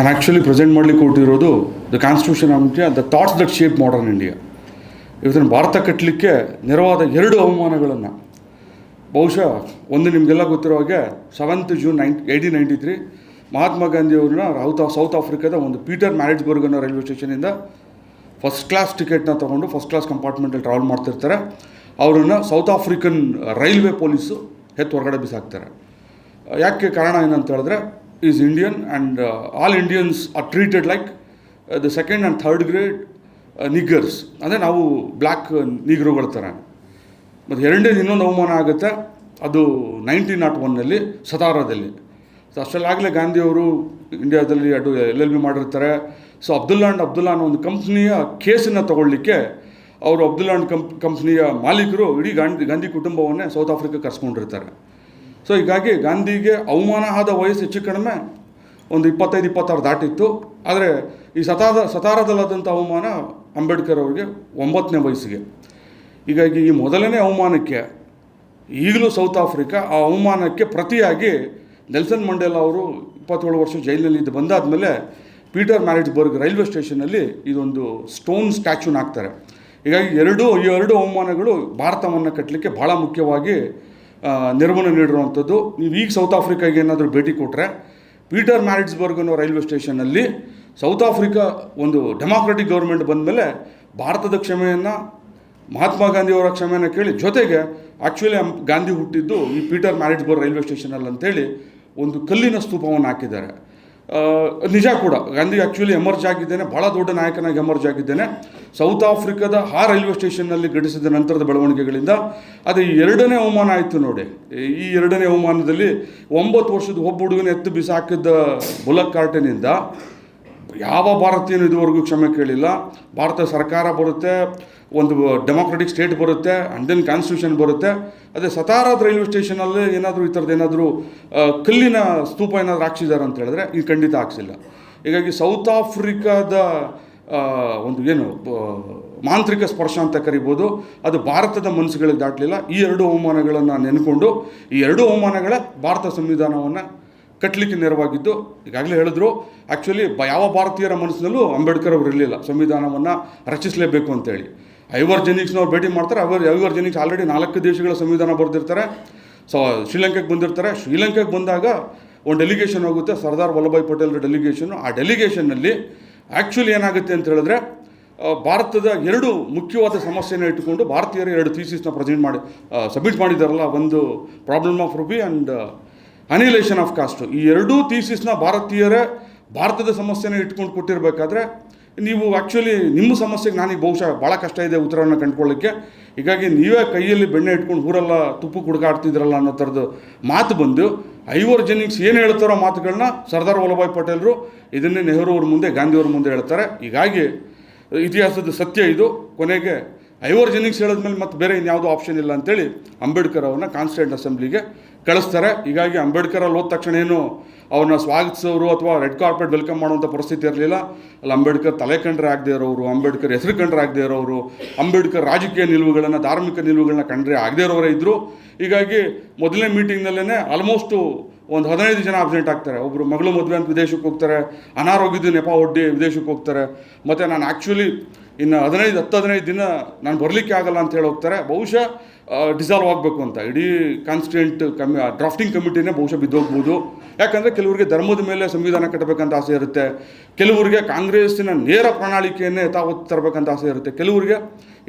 ನಾನು actually present ಮಾಡಲಿಕ್ಕೆ ಕೊಟ್ಟಿರೋದು the constitution of India the thoughts that shape modern India ಇವತ್ತಿನ ಭಾರತ ಕಟ್ಟಲಿಕ್ಕೆ ನೆರವಾದ ಎರಡು ಅವಮಾನಗಳನ್ನು. ಬಹುಶಃ ಒಂದು ನಿಮಗೆಲ್ಲ ಗೊತ್ತಿರೋ ಹಾಗೆ seventh June nine eighteen ninety three Mahatma ಗಾಂಧಿಯವ್ರನ್ನ ರೌತ್ ಸೌತ್ ಆಫ್ರಿಕಾದ ಒಂದು ಪೀಟರ್ ಮ್ಯಾರೇಜ್ಬರ್ಗ್ ಅನ್ನೋ ರೈಲ್ವೆ ಸ್ಟೇಷನಿಂದ ಫಸ್ಟ್ ಕ್ಲಾಸ್ ಟಿಕೆಟ್ನ ತೊಗೊಂಡು ಫಸ್ಟ್ ಕ್ಲಾಸ್ ಕಂಪಾರ್ಟ್ಮೆಂಟಲ್ಲಿ ಟ್ರಾವೆಲ್ ಮಾಡ್ತಿರ್ತಾರೆ. ಅವರನ್ನು ಸೌತ್ ಆಫ್ರಿಕನ್ ರೈಲ್ವೆ ಪೊಲೀಸು ಹೆತ್ತು ಹೊರಗಡೆ ಬಿಸಾಕ್ತಾರೆ. ಯಾಕೆ ಕಾರಣ ಏನಂತ ಹೇಳಿದ್ರೆ is Indian and all Indians are treated like the second and third grade niggers ಅಂದರೆ ನಾವು ಬ್ಲ್ಯಾಕ್ ನೀಗ್ರೋಗಳ ಥರ ಮತ್ತು ಎರಡನೇ ಇನ್ನೊಂದು ಅವಮಾನ ಆಗುತ್ತೆ. ಅದು ನೈನ್ಟೀನ್ ನಾಟ್ ಒನ್ನಲ್ಲಿ ಸತಾರಾದಲ್ಲಿ. ಸೊ ಅಷ್ಟರಲ್ಲಾಗಲೇ ಗಾಂಧಿಯವರು ಇಂಡಿಯಾದಲ್ಲಿ ಅದು ಎಲ್ ಎಲ್ ಬಿ ಮಾಡಿರ್ತಾರೆ. ಸೊ ಅಬ್ದುಲ್ಲಾ ಅಂಡ್ ಅಬ್ದುಲ್ಲಾ ಅನ್ನೋ ಒಂದು ಕಂಪ್ನಿಯ ಕೇಸನ್ನು ತಗೊಳ್ಳಿಕ್ಕೆ ಅವರು ಅಬ್ದುಲ್ಲಾ ಅಂಡ್ ಕಂಪ್, ಕಂಪ್ನಿಯ ಮಾಲೀಕರು ಇಡೀ ಗಾಂಧಿ ಗಾಂಧಿ ಕುಟುಂಬವನ್ನೇ ಸೌತ್ ಆಫ್ರಿಕಾ ಕರ್ಸ್ಕೊಂಡಿರ್ತಾರೆ. ಸೊ ಹೀಗಾಗಿ ಗಾಂಧಿಗೆ ಅವಮಾನ ಆದ ವಯಸ್ಸು ಹೆಚ್ಚು ಕಡಿಮೆ ಒಂದು ಇಪ್ಪತ್ತೈದು, ಇಪ್ಪತ್ತಾರು ದಾಟಿತ್ತು. ಆದರೆ ಈ ಸತಾದ, ಸತಾರದಲ್ಲಾದಂಥ ಅವಮಾನ ಅಂಬೇಡ್ಕರ್ ಅವರಿಗೆ ಒಂಬತ್ತನೇ ವಯಸ್ಸಿಗೆ. ಹೀಗಾಗಿ ಈ ಮೊದಲನೇ ಅವಮಾನಕ್ಕೆ, ಈಗಲೂ ಸೌತ್ ಆಫ್ರಿಕಾ ಆ ಅವಮಾನಕ್ಕೆ ಪ್ರತಿಯಾಗಿ ನೆಲ್ಸನ್ ಮಂಡೇಲ ಅವರು ಇಪ್ಪತ್ತೇಳು ವರ್ಷ ಜೈಲಿನಲ್ಲಿ ಇದು ಬಂದಾದ ಮೇಲೆ ಪೀಟರ್ ಮ್ಯಾರೇಜ್ಬರ್ಗ್ ರೈಲ್ವೆ ಸ್ಟೇಷನಲ್ಲಿ ಇದೊಂದು ಸ್ಟೋನ್ ಸ್ಟ್ಯಾಚ್ಯೂನ ಹಾಕ್ತಾರೆ. ಹೀಗಾಗಿ ಎರಡೂ ಎರಡು ಅವಮಾನಗಳು ಭಾರತವನ್ನು ಕಟ್ಟಲಿಕ್ಕೆ ಭಾಳ ಮುಖ್ಯವಾಗಿ ನೆರವನ್ನು ನೀಡಿರುವಂಥದ್ದು. ನೀವು ಈಗ ಸೌತ್ ಆಫ್ರಿಕಾಗೆ ಏನಾದರೂ ಭೇಟಿ ಕೊಟ್ಟರೆ ಪೀಟರ್ ಮ್ಯಾರಿಟ್ಸ್ಬರ್ಗ್ ಅನ್ನೋ ರೈಲ್ವೆ ಸ್ಟೇಷನ್ನಲ್ಲಿ ಸೌತ್ ಆಫ್ರಿಕಾ ಒಂದು ಡೆಮಾಕ್ರೆಟಿಕ್ ಗೌರ್ಮೆಂಟ್ ಬಂದಮೇಲೆ ಭಾರತದ ಕ್ಷಮೆಯನ್ನು ಮಹಾತ್ಮ ಗಾಂಧಿಯವರ ಕ್ಷಮೆಯನ್ನು ಕೇಳಿ, ಜೊತೆಗೆ ಆ್ಯಕ್ಚುಲಿ ಗಾಂಧಿ ಹುಟ್ಟಿದ್ದು ಈ ಪೀಟರ್ ಮ್ಯಾರಿಟ್ಸ್ಬರ್ಗ್ ರೈಲ್ವೆ ಸ್ಟೇಷನಲ್ಲಿ ಅಂತೇಳಿ ಒಂದು ಕಲ್ಲಿನ ಸ್ತೂಪವನ್ನು ಹಾಕಿದ್ದಾರೆ. ನಿಜ ಕೂಡ, ಗಾಂಧಿ ಆ್ಯಕ್ಚುಲಿ ಎಮರ್ಜ್ ಆಗಿದ್ದೇನೆ ಭಾಳ ದೊಡ್ಡ ನಾಯಕನಾಗಿ ಎಮರ್ಜ್ ಆಗಿದ್ದೇನೆ. ಸೌತ್ ಆಫ್ರಿಕಾದ ಆ ರೈಲ್ವೆ ಸ್ಟೇಷನ್ನಲ್ಲಿ ಘಟಿಸಿದ ನಂತರದ ಬೆಳವಣಿಗೆಗಳಿಂದ ಅದು ಎರಡನೇ ಅವಮಾನ ಆಯಿತು ನೋಡಿ. ಈ ಎರಡನೇ ಅವಮಾನದಲ್ಲಿ ಒಂಬತ್ತು ವರ್ಷದ ಒಬ್ಬ ಹುಡುಗನ ಎತ್ತು ಬಿಸಾಕಿದ್ದ ಬುಲಕ್ ಕಾರ್ಟನಿಂದ ಯಾವ ಭಾರತೀಯನು ಇದುವರೆಗೂ ಕ್ಷಮೆ ಕೇಳಿಲ್ಲ. ಭಾರತ ಸರ್ಕಾರ ಬರುತ್ತೆ, ಒಂದು ಡೆಮೊಕ್ರೆಟಿಕ್ ಸ್ಟೇಟ್ ಬರುತ್ತೆ ಅಂಡನ್ ಕಾನ್ಸ್ಟಿಟ್ಯೂಷನ್ ಬರುತ್ತೆ. ಅದೇ ಸತಾರಾದ ರೈಲ್ವೆ ಸ್ಟೇಷನಲ್ಲಿ ಏನಾದರೂ ಈ ಥರದ್ದು ಏನಾದರೂ ಕಲ್ಲಿನ ಸ್ತೂಪ ಏನಾದರೂ ಹಾಕ್ಸಿದ್ದಾರೆ ಅಂತ ಹೇಳಿದ್ರೆ ಇದು ಖಂಡಿತ ಹಾಕ್ಸಿಲ್ಲ. ಹೀಗಾಗಿ ಸೌತ್ ಆಫ್ರಿಕಾದ ಒಂದು ಏನು ಮಾಂತ್ರಿಕ ಸ್ಪರ್ಶ ಅಂತ ಕರಿಬೋದು. ಅದು ಭಾರತದ ಮನಸ್ಸುಗಳಿಗೆ ದಾಟಲಿಲ್ಲ. ಈ ಎರಡು ಅವಮಾನಗಳನ್ನು ನೆನ್ಕೊಂಡು, ಈ ಎರಡು ಹವಾಮಾನಗಳ ಭಾರತ ಸಂವಿಧಾನವನ್ನು ಕಟ್ಟಲಿಕ್ಕೆ ನೆರವಾಗಿದ್ದು, ಈಗಾಗಲೇ ಹೇಳಿದ್ರು ಆ್ಯಕ್ಚುಲಿ ಯಾವ ಭಾರತೀಯರ ಮನಸ್ಸಿನಲ್ಲೂ ಅಂಬೇಡ್ಕರ್ ಅವರು ಇರಲಿಲ್ಲ. ಸಂವಿಧಾನವನ್ನು ರಚಿಸಲೇಬೇಕು ಅಂತೇಳಿ. ಐವರ್ ಜೆನಿಕ್ಸ್ನವ್ರು ಭೇಟಿ ಮಾಡ್ತಾರೆ ಅವರು ಐವರ್ ಜೆನಿಕ್ಸ್ ಆಲ್ರೆಡಿ ನಾಲ್ಕು ದೇಶಗಳ ಸಂವಿಧಾನ ಬರೆದಿರ್ತಾರೆ. ಸೊ, ಶ್ರೀಲಂಕೆಗೆ ಬಂದಿರ್ತಾರೆ. ಶ್ರೀಲಂಕೆಗೆ ಬಂದಾಗ ಒಂದು ಡೆಲಿಗೇಷನ್ ಹೋಗುತ್ತೆ, ಸರ್ದಾರ್ ವಲ್ಲಭಾಯ್ ಪಟೇಲ್ರ ಡೆಲಿಗೇಷನ್ನು ಆ ಡೆಲಿಗೇಷನ್ನಲ್ಲಿ ಆ್ಯಕ್ಚುಲಿ ಏನಾಗುತ್ತೆ ಅಂತ ಹೇಳಿದ್ರೆ ಭಾರತದ ಎರಡು ಮುಖ್ಯವಾದ ಸಮಸ್ಯೆನ ಇಟ್ಟುಕೊಂಡು ಭಾರತೀಯರು ಎರಡು ಥೀಸಿಸ್ನ ಪ್ರೆಸೆಂಟ್ ಮಾಡಿ ಸಬ್ಮಿಟ್ ಮಾಡಿದ್ದಾರಲ್ಲ ಒಂದು problem of rupee and annihilation of caste ಈ ಎರಡೂ ಥೀಸಿಸ್ನ ಭಾರತೀಯರೇ ಭಾರತದ ಸಮಸ್ಯೆನ ಇಟ್ಕೊಂಡು ಕೊಟ್ಟಿರಬೇಕಾದ್ರೆ ನೀವು ಆ್ಯಕ್ಚುಲಿ ನಿಮ್ಮ ಸಮಸ್ಯೆಗೆ ನನಗೆ ಬಹುಶಃ ಭಾಳ ಕಷ್ಟ ಇದೆ ಉತ್ತರವನ್ನು ಕಂಡುಕೊಳ್ಳೋಕ್ಕೆ. ಹೀಗಾಗಿ ನೀವೇ ಕೈಯಲ್ಲಿ ಬೆಣ್ಣೆ ಇಟ್ಕೊಂಡು ಊರೆಲ್ಲ ತುಪ್ಪು ಕುಡ್ಕಾಡ್ತಿದ್ರಲ್ಲ ಅನ್ನೋ ಥರದ್ದು ಮಾತು ಬಂದು ಐವರ್ ಜನಿಂಗ್ಸ್ ಏನು ಹೇಳ್ತಾರೋ ಮಾತುಗಳನ್ನ ಸರ್ದಾರ್ ವಲ್ಲಭಾಯ್ ಪಟೇಲರು ಇದನ್ನೇ ನೆಹರು ಅವ್ರ ಮುಂದೆ ಗಾಂಧಿಯವ್ರ ಮುಂದೆ ಹೇಳ್ತಾರೆ. ಹೀಗಾಗಿ ಇತಿಹಾಸದ ಸತ್ಯ ಇದು. ಕೊನೆಗೆ ಐವರ್ ಜನಿಕ್ಸ್ ಹೇಳಿದ್ಮೇಲೆ ಮತ್ತೆ ಬೇರೆ ಇನ್ಯಾವುದೂ ಆಪ್ಷನ್ ಇಲ್ಲ ಅಂತೇಳಿ ಅಂಬೇಡ್ಕರ್ ಅವ್ರನ್ನ ಕಾನ್ಸ್ಟೆಂಟ್ ಅಸೆಂಬ್ಲಿಗೆ ಕಳಿಸ್ತಾರೆ. ಹೀಗಾಗಿ ಅಂಬೇಡ್ಕರ್ ಅಲ್ಲಿ ಹೋದ ತಕ್ಷಣ ಏನು ಅವ್ರನ್ನ ಸ್ವಾಗತಿಸೋರು ಅಥವಾ ರೆಡ್ ಕಾರ್ಪೆಟ್ ವೆಲ್ಕಮ್ ಮಾಡುವಂಥ ಪರಿಸ್ಥಿತಿ ಇರಲಿಲ್ಲ. ಅಲ್ಲಿ ಅಂಬೇಡ್ಕರ್ ತಲೆ ಕಂಡ್ರೆ ಆಗದೆ ಇರೋರು, ಅಂಬೇಡ್ಕರ್ ಹೆಸರು ಕಂಡ್ರೆ ಆಗದೆ ಇರೋರು, ಅಂಬೇಡ್ಕರ್ ರಾಜಕೀಯ ನಿಲುವುಗಳನ್ನು, ಧಾರ್ಮಿಕ ನಿಲುವುಗಳನ್ನ ಕಂಡ್ರೆ ಆಗದೆ ಇರೋರೇ ಇದ್ದರು ಹೀಗಾಗಿ ಮೊದಲನೇ ಮೀಟಿಂಗ್ನಲ್ಲೇ ಆಲ್ಮೋಸ್ಟು ಒಂದು ಹದಿನೈದು ಜನ ಅಬ್ಸೆಂಟ್ ಆಗ್ತಾರೆ. ಒಬ್ಬರು ಮಗಳು ಮದುವೆ ಅಂತ ವಿದೇಶಕ್ಕೆ ಹೋಗ್ತಾರೆ ಅನಾರೋಗ್ಯದ ನೆಪ ಒಡ್ಡಿ ವಿದೇಶಕ್ಕೆ ಹೋಗ್ತಾರೆ. ಮತ್ತು ನಾನು ಆ್ಯಕ್ಚುಲಿ ಇನ್ನು ಹದಿನೈದು, ಹತ್ತು, ಹದಿನೈದು ದಿನ ನಾನು ಬರಲಿಕ್ಕೆ ಆಗಲ್ಲ ಅಂತ ಹೇಳಿ ಹೋಗ್ತಾರೆ. ಬಹುಶಃ ಡಿಸಾಲ್ವ್ ಆಗಬೇಕು ಅಂತ. ಇಡೀ ಕಾನ್ಸ್ಟಿಟ್ಯೂಂಟ್ ಕಮ್ಮಿ ಡ್ರಾಫ್ಟಿಂಗ್ ಕಮಿಟಿನೇ ಬಹುಶಃ ಬಿದ್ದೋಗ್ಬೋದು. ಯಾಕಂದರೆ ಕೆಲವರಿಗೆ ಧರ್ಮದ ಮೇಲೆ ಸಂವಿಧಾನ ಕಟ್ಟಬೇಕಂತ ಆಸೆ ಇರುತ್ತೆ. ಕೆಲವರಿಗೆ ಕಾಂಗ್ರೆಸ್ಸಿನ ನೇರ ಪ್ರಣಾಳಿಕೆಯನ್ನೇ ಯಥಾವತ್ತು ತರಬೇಕಂತ ಆಸೆ ಇರುತ್ತೆ. ಕೆಲವರಿಗೆ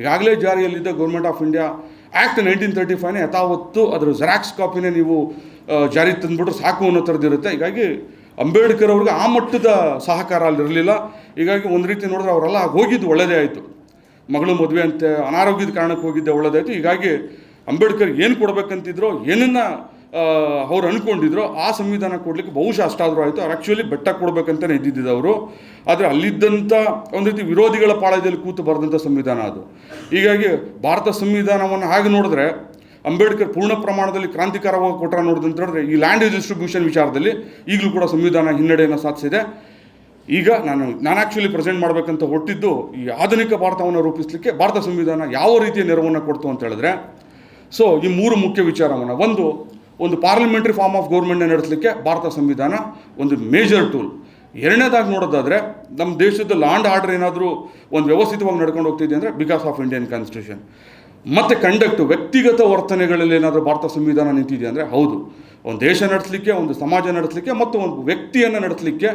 ಈಗಾಗಲೇ ಜಾರಿಯಲ್ಲಿದ್ದ government of India act nineteen thirty ಫೈವ್ನೇ ಯಥಾವತ್ತು ಅದರ ಜೆರಾಕ್ಸ್ ಕಾಪಿನೇ ನೀವು ಜಾರಿಗೆ ತಂದುಬಿಟ್ರೆ ಸಾಕು ಅನ್ನೋ ಥರದ್ದು ಇರುತ್ತೆ ಹೀಗಾಗಿ ಅಂಬೇಡ್ಕರ್ ಅವ್ರಿಗೆ ಆ ಮಟ್ಟದ ಸಹಕಾರ ಅಲ್ಲಿರಲಿಲ್ಲ ಹೀಗಾಗಿ ಒಂದು ರೀತಿ ನೋಡಿದ್ರೆ ಅವರೆಲ್ಲ ಹೋಗಿದ್ದು ಒಳ್ಳೆಯದೇ ಆಯಿತು. ಮಗಳು ಮದುವೆ ಅಂತೆ ಅನಾರೋಗ್ಯದ ಕಾರಣಕ್ಕೆ ಹೋಗಿದ್ದೆ ಒಳ್ಳೆದಾಯಿತು ಹೀಗಾಗಿ ಅಂಬೇಡ್ಕರ್ ಏನು ಕೊಡಬೇಕಂತಿದ್ರೋ, ಏನನ್ನು ಅವ್ರು ಅಂದ್ಕೊಂಡಿದ್ರು ಆ ಸಂವಿಧಾನ ಕೊಡಲಿಕ್ಕೆ ಬಹುಶಃ ಅಷ್ಟಾದರೂ ಆಯಿತು. ಅವ್ರು ಆ್ಯಕ್ಚುಲಿ ಬೆಟ್ಟ ಕೊಡಬೇಕಂತಲೇ ಇದ್ದಿದ್ದು ಅವರು. ಆದರೆ ಅಲ್ಲಿದ್ದಂಥ ಒಂದು ರೀತಿ ವಿರೋಧಿಗಳ ಪಾಳಯದಲ್ಲಿ ಕೂತು ಬರೆದಂಥ ಸಂವಿಧಾನ ಅದು. ಹೀಗಾಗಿ ಭಾರತ ಸಂವಿಧಾನವನ್ನು ಹಾಗೆ ನೋಡಿದ್ರೆ ಅಂಬೇಡ್ಕರ್ ಪೂರ್ಣ ಪ್ರಮಾಣದಲ್ಲಿ ಕ್ರಾಂತಿಕಾರವಾಗಿ ಕೊಟ್ಟರೆ ನೋಡಿದ್ರೆ ಈ ಲ್ಯಾಂಡ್ ಡಿಸ್ಟ್ರಿಬ್ಯೂಷನ್ ವಿಚಾರದಲ್ಲಿ ಈಗಲೂ ಕೂಡ ಸಂವಿಧಾನ ಹಿನ್ನಡೆಯನ್ನು ಸಾಧಿಸಿದೆ. ಈಗ ನಾನು ನಾನು ಆ್ಯಕ್ಚುಲಿ ಪ್ರೆಸೆಂಟ್ ಮಾಡಬೇಕಂತ ಹೊಟ್ಟಿದ್ದು ಈ ಆಧುನಿಕ ಭಾರತವನ್ನು ರೂಪಿಸಲಿಕ್ಕೆ ಭಾರತ ಸಂವಿಧಾನ ಯಾವ ರೀತಿಯ ನೆರವನ್ನು ಕೊಡ್ತು ಅಂತ ಹೇಳಿದ್ರೆ ಸೊ ಈ ಮೂರು ಮುಖ್ಯ ವಿಚಾರವನ್ನು, ಒಂದು ಒಂದು ಪಾರ್ಲಿಮೆಂಟ್ರಿ ಫಾರ್ಮ್ ಆಫ್ ಗೌರ್ಮೆಂಟ್ನ ನಡೆಸಲಿಕ್ಕೆ ಭಾರತ ಸಂವಿಧಾನ ಒಂದು ಮೇಜರ್ ಟೂಲ್ ಎರಡನೇದಾಗಿ ನೋಡೋದಾದರೆ, ನಮ್ಮ ದೇಶದ ಲಾಂಡ್ ಆರ್ಡರ್ ಏನಾದರೂ ಒಂದು ವ್ಯವಸ್ಥಿತವಾಗಿ ನಡ್ಕೊಂಡು ಹೋಗ್ತಿದೆ ಅಂದರೆ ಬಿಕಾಸ್ ಆಫ್ ಇಂಡಿಯನ್ ಕಾನ್ಸ್ಟಿಟ್ಯೂಷನ್ ಮತ್ತು ಕಂಡಕ್ಟು ವ್ಯಕ್ತಿಗತ ವರ್ತನೆಗಳಲ್ಲಿ ಏನಾದರೂ ಭಾರತ ಸಂವಿಧಾನ ನಿಂತಿದೆ ಅಂದರೆ ಹೌದು. ಒಂದು ದೇಶ ನಡೆಸಲಿಕ್ಕೆ, ಒಂದು ಸಮಾಜ ನಡೆಸಲಿಕ್ಕೆ ಮತ್ತು ಒಂದು ವ್ಯಕ್ತಿಯನ್ನು ನಡೆಸಲಿಕ್ಕೆ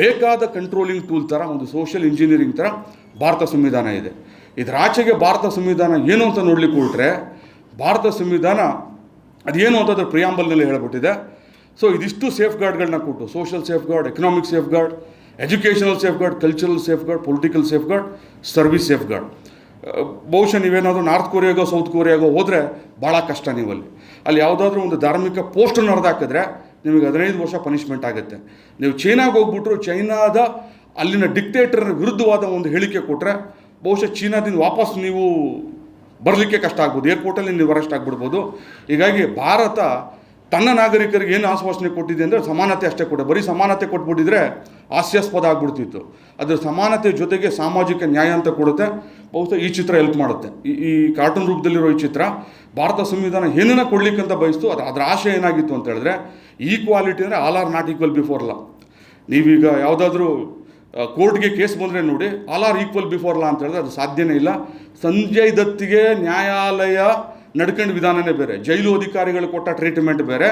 ಬೇಕಾದ ಕಂಟ್ರೋಲಿಂಗ್ ಟೂಲ್ ಥರ ಒಂದು ಸೋಷಿಯಲ್ ಇಂಜಿನಿಯರಿಂಗ್ ಥರ ಭಾರತ ಸಂವಿಧಾನ ಇದೆ. ಇದರ ಆಚೆಗೆ ಭಾರತ ಸಂವಿಧಾನ ಏನು ಅಂತ ನೋಡಲಿಕ್ಕೆ ಹೊರಟ್ರೆ ಭಾರತ ಸಂವಿಧಾನ ಅದೇನು ಅಂತ ಅದ್ರ ಪ್ರಿಯಾಂಬಲ್ನಲ್ಲಿ ಹೇಳ್ಬಿಟ್ಟಿದೆ. ಸೊ ಇದಿಷ್ಟು ಸೇಫ್ ಗಾರ್ಡ್ಗಳನ್ನ ಕೊಟ್ಟು social safeguard economic safeguard educational safeguard cultural safeguard political safeguard service safeguard ಬಹುಶಃ ನೀವೇನಾದರೂ ನಾರ್ತ್ ಕೊರಿಯಾಗೋ ಸೌತ್ ಕೊರಿಯಾಗೋ ಹೋದರೆ ಭಾಳ ಕಷ್ಟ ನೀವಲ್ಲಿ. ಅಲ್ಲಿ ಯಾವುದಾದ್ರೂ ಒಂದು ಧಾರ್ಮಿಕ ಪೋಸ್ಟ್ ನಡೆದಾಕಿದ್ರೆ ನಿಮಗೆ ಹದಿನೈದು ವರ್ಷ ಪನಿಷ್ಮೆಂಟ್ ಆಗುತ್ತೆ. ನೀವು ಚೈನಾಗೆ ಹೋಗ್ಬಿಟ್ರು ಚೈನಾದ ಅಲ್ಲಿನ ಡಿಕ್ಟೇಟರ್ ವಿರುದ್ಧವಾದ ಒಂದು ಹೇಳಿಕೆ ಕೊಟ್ಟರೆ ಬಹುಶಃ ಚೀನಾದಿಂದ ವಾಪಸ್ ನೀವು ಬರಲಿಕ್ಕೆ ಕಷ್ಟ ಆಗ್ಬೋದು. ಏರ್ಪೋರ್ಟಲ್ಲಿ ನೀವು ಅರೆಸ್ಟ್ ಆಗಿಬಿಡ್ಬೋದು. ಹೀಗಾಗಿ ಭಾರತ ತನ್ನ ನಾಗರಿಕರಿಗೆ ಏನು ಆಶ್ವಾಸನೆ ಕೊಟ್ಟಿದೆ ಅಂದರೆ ಸಮಾನತೆ ಅಷ್ಟೇ ಕೊಟ್ಟೆ ಬರೀ ಸಮಾನತೆ ಕೊಟ್ಬಿಟ್ಟಿದ್ರೆ ಹಾಸ್ಯಾಸ್ಪದ ಆಗ್ಬಿಡ್ತಿತ್ತು. ಅದರ ಸಮಾನತೆ ಜೊತೆಗೆ ಸಾಮಾಜಿಕ ನ್ಯಾಯ ಅಂತ ಕೊಡುತ್ತೆ. ಬಹುಶಃ ಈ ಚಿತ್ರ ಹೆಲ್ಪ್ ಮಾಡುತ್ತೆ. ಈ ಕಾರ್ಟೂನ್ ರೂಪದಲ್ಲಿರೋ ಈ ಚಿತ್ರ ಭಾರತ ಸಂವಿಧಾನ ಏನನ್ನ ಕೊಡ್ಲಿಕ್ಕಂತ ಬಯಸ್ತು. ಅದು ಅದರ ಆಶಯ ಏನಾಗಿತ್ತು ಅಂತ ಹೇಳಿದ್ರೆ ಈಕ್ವಾಲಿಟಿ ಅಂದರೆ all are not equal before law ನೀವೀಗ ಯಾವುದಾದ್ರೂ ಕೋರ್ಟ್ಗೆ ಕೇಸ್ ಬಂದರೆ ನೋಡಿ all are equal before law ಅಂತ ಹೇಳಿದ್ರೆ ಅದು ಸಾಧ್ಯನೇ ಇಲ್ಲ. ಸಂಜಯ್ ದತ್ತಿಗೆ ನ್ಯಾಯಾಲಯ ನಡ್ಕೊಂಡು ವಿಧಾನನೇ ಬೇರೆ. ಜೈಲು ಅಧಿಕಾರಿಗಳು ಕೊಟ್ಟ ಟ್ರೀಟ್ಮೆಂಟ್ ಬೇರೆ.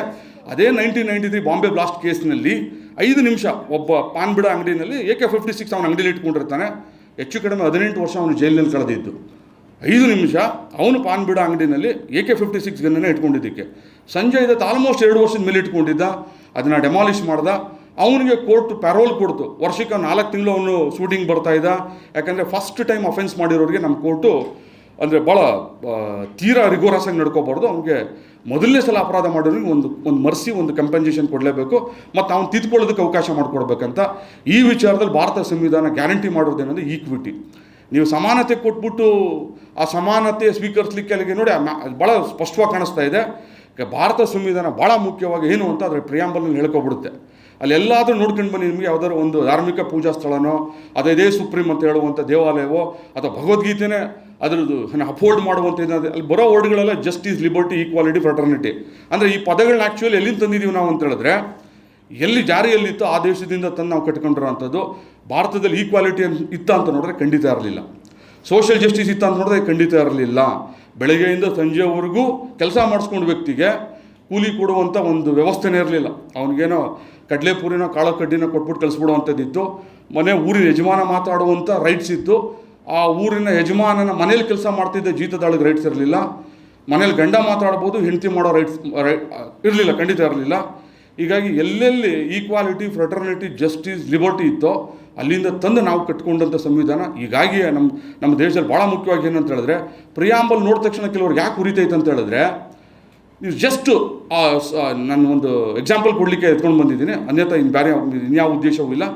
ಅದೇ nineteen ninety three Bombay blast ಕೇಸ್ನಲ್ಲಿ ಐದು ನಿಮಿಷ ಒಬ್ಬ ಪಾನ್ ಬಿಡ ಅಂಗಡಿನಲ್ಲಿ ಎ ಕೆ ಫಿಫ್ಟಿ ಸಿಕ್ಸ್ ಅವನ ಅಂಗಡಿಯಲ್ಲಿ ಇಟ್ಕೊಂಡಿರ್ತಾನೆ. ಹೆಚ್ಚು ಕಡಿಮೆ ಹದಿನೆಂಟು ವರ್ಷ ಅವನು ಜೈಲಿನಲ್ಲಿ ಕಳೆದಿದ್ದು. ಐದು ನಿಮಿಷ ಅವನು ಪಾನ್ ಬಿಡ ಅಂಗಡಿನಲ್ಲಿ ಎ ಕೆ ಫಿಫ್ಟಿ ಸಿಕ್ಸ್ ಗನ್ನೇ ಇಟ್ಕೊಂಡಿದ್ದಕ್ಕೆ. ಸಂಜಯ್ ದತ್ ಆಲ್ಮೋಸ್ಟ್ ಎರಡು ವರ್ಷದ ಮೇಲೆ ಇಟ್ಕೊಂಡಿದ್ದ, ಅದನ್ನು ಡೆಮಾಲಿಷ್ ಮಾಡ್ದ. ಅವನಿಗೆ ಕೋರ್ಟ್ ಪ್ಯಾರೋಲ್ ಕೊಡ್ತು. ವರ್ಷಕ್ಕೆ ನಾಲ್ಕು ತಿಂಗಳು ಅವನು ಶೂಟಿಂಗ್ ಬರ್ತಾ ಇದ್ದ. ಯಾಕಂದರೆ ಫಸ್ಟ್ ಟೈಮ್ ಅಫೆನ್ಸ್ ಮಾಡಿರೋರಿಗೆ ನಮ್ಮ ಕೋರ್ಟು ಅಂದರೆ ಭಾಳ ತೀರಾ ರಿಗೋರಸ್ ಆಗಿ ನಡ್ಕೋಬಾರ್ದು. ಅವ್ನಿಗೆ ಮೊದಲನೇ ಸಲ ಅಪರಾಧ ಮಾಡೋರಿಗೆ ಒಂದು ಒಂದು ಮರ್ಸಿ, ಒಂದು ಕಂಪೆನ್ಸೇಷನ್ ಕೊಡಲೇಬೇಕು, ಮತ್ತು ಅವ್ನು ತಿದ್ಕೊಳ್ಳೋದಕ್ಕೆ ಅವಕಾಶ ಮಾಡಿಕೊಡ್ಬೇಕಂತ ಈ ವಿಚಾರದಲ್ಲಿ ಭಾರತ ಸಂವಿಧಾನ ಗ್ಯಾರಂಟಿ ಮಾಡೋದೇನಂದ್ರೆ ಈಕ್ವಿಟಿ ನೀವು ಸಮಾನತೆ ಕೊಟ್ಬಿಟ್ಟು ಆ ಸಮಾನತೆ ಸ್ವೀಕರಿಸಲಿಕ್ಕೆ ಅಲ್ಲಿಗೆ ನೋಡಿ ಭಾಳ ಸ್ಪಷ್ಟವಾಗಿ ಕಾಣಿಸ್ತಾ ಇದೆ. ಭಾರತ ಸಂವಿಧಾನ ಭಾಳ ಮುಖ್ಯವಾಗಿ ಏನು ಅಂತ ಅದರ ಪ್ರಿಯಾಂಬಲ್ನಲ್ಲಿ ಹೇಳ್ಕೊಬಿಡುತ್ತೆ. ಅಲ್ಲಿ ಎಲ್ಲಾದರೂ ನೋಡ್ಕೊಂಡು ಬನ್ನಿ ನಿಮಗೆ ಯಾವುದಾದ್ರು ಒಂದು ಧಾರ್ಮಿಕ ಪೂಜಾ ಸ್ಥಳನೋ, ಅದೇ ಸುಪ್ರೀಂ ಅಂತ ಹೇಳುವಂಥ ದೇವಾಲಯವೋ, ಅಥವಾ ಭಗವದ್ಗೀತೆನೇ ಅದರದ್ದು ಅಫೋರ್ಡ್ ಮಾಡುವಂಥ ಏನಾದರೆ ಅಲ್ಲಿ ಬರೋ ವರ್ಡ್ಗಳೆಲ್ಲ ಜಸ್ಟಿಸ್, ಲಿಬರ್ಟಿ, ಈಕ್ವಾಲಿಟಿ, ಫ್ರಟರ್ನಿಟಿ. ಅಂದರೆ ಈ ಪದಗಳನ್ನ ಆ್ಯಕ್ಚುಲಿ ಎಲ್ಲಿಂದ ತಂದಿದ್ದೀವಿ ನಾವು ಅಂತ ಹೇಳಿದ್ರೆ, ಎಲ್ಲಿ ಜಾರಿಯಲ್ಲಿತ್ತು ಆ ದೇಶದಿಂದ ತಂದು ನಾವು ಕಟ್ಕೊಂಡಿರೋವಂಥದ್ದು ಭಾರತದಲ್ಲಿ ಈಕ್ವಾಲಿಟಿ ಅಂತ ಇತ್ತ ಅಂತ ನೋಡಿದ್ರೆ ಖಂಡಿತ ಇರಲಿಲ್ಲ. ಸೋಷಿಯಲ್ ಜಸ್ಟಿಸ್ ಇತ್ತ ಅಂತ ನೋಡಿದ್ರೆ ಖಂಡಿತ ಇರಲಿಲ್ಲ. ಬೆಳಗ್ಗೆಯಿಂದ ಸಂಜೆವರೆಗೂ ಕೆಲಸ ಮಾಡಿಸ್ಕೊಂಡು ವ್ಯಕ್ತಿಗೆ ಕೂಲಿ ಕೊಡುವಂಥ ಒಂದು ವ್ಯವಸ್ಥೆನೇ ಇರಲಿಲ್ಲ. ಅವನಿಗೇನೋ ಕಡಲೆಪುರಿನೋ ಕಾಳು ಕಡ್ಡಿನ ಕೊಟ್ಬಿಟ್ಟು ಕಳಿಸ್ಬಿಡುವಂಥದ್ದಿತ್ತು. ಮನೆ ಊರಿನ ಯಜಮಾನ ಮಾತಾಡುವಂಥ ರೈಟ್ಸ್ ಇತ್ತು. ಆ ಊರಿನ ಯಜಮಾನನ ಮನೇಲಿ ಕೆಲಸ ಮಾಡ್ತಿದ್ದ ಜೀತದಾಳಿಗೆ ರೈಟ್ಸ್ ಇರಲಿಲ್ಲ. ಮನೇಲಿ ಗಂಡ ಮಾತಾಡ್ಬೋದು, ಹೆಂಡತಿ ಮಾಡೋ ರೈಟ್ಸ್ ಇರಲಿಲ್ಲ, ಖಂಡಿತ ಇರಲಿಲ್ಲ. ಹೀಗಾಗಿ ಎಲ್ಲೆಲ್ಲಿ ಈಕ್ವಾಲಿಟಿ ಫ್ರೆಟರ್ನಿಟಿ ಜಸ್ಟಿಸ್ ಲಿಬರ್ಟಿ ಇತ್ತೋ, ಅಲ್ಲಿಂದ ತಂದು ನಾವು ಕಟ್ಕೊಂಡಂಥ ಸಂವಿಧಾನ ಹೀಗಾಗಿ ನಮ್ಮ ನಮ್ಮ ದೇಶದಲ್ಲಿ ಭಾಳ ಮುಖ್ಯವಾಗಿ ಏನಂತ ಹೇಳಿದ್ರೆ ಪ್ರಿಯಾಂಬಲ್ ನೋಡಿದ ತಕ್ಷಣ ಕೆಲವ್ರಿಗೆ ಯಾಕೆ ಉರಿತೈತೆ ಅಂತ ಹೇಳಿದ್ರೆ ನೀವು ಜಸ್ಟ್ ನಾನು ಒಂದು ಎಕ್ಸಾಂಪಲ್ ಕೊಡಲಿಕ್ಕೆ ಎತ್ಕೊಂಡು ಬಂದಿದ್ದೀನಿ. ಅನ್ಯಥ ಇನ್ನು ಬೇರೆ ಇನ್ಯಾವ ಉದ್ದೇಶವೂ ಇಲ್ಲ.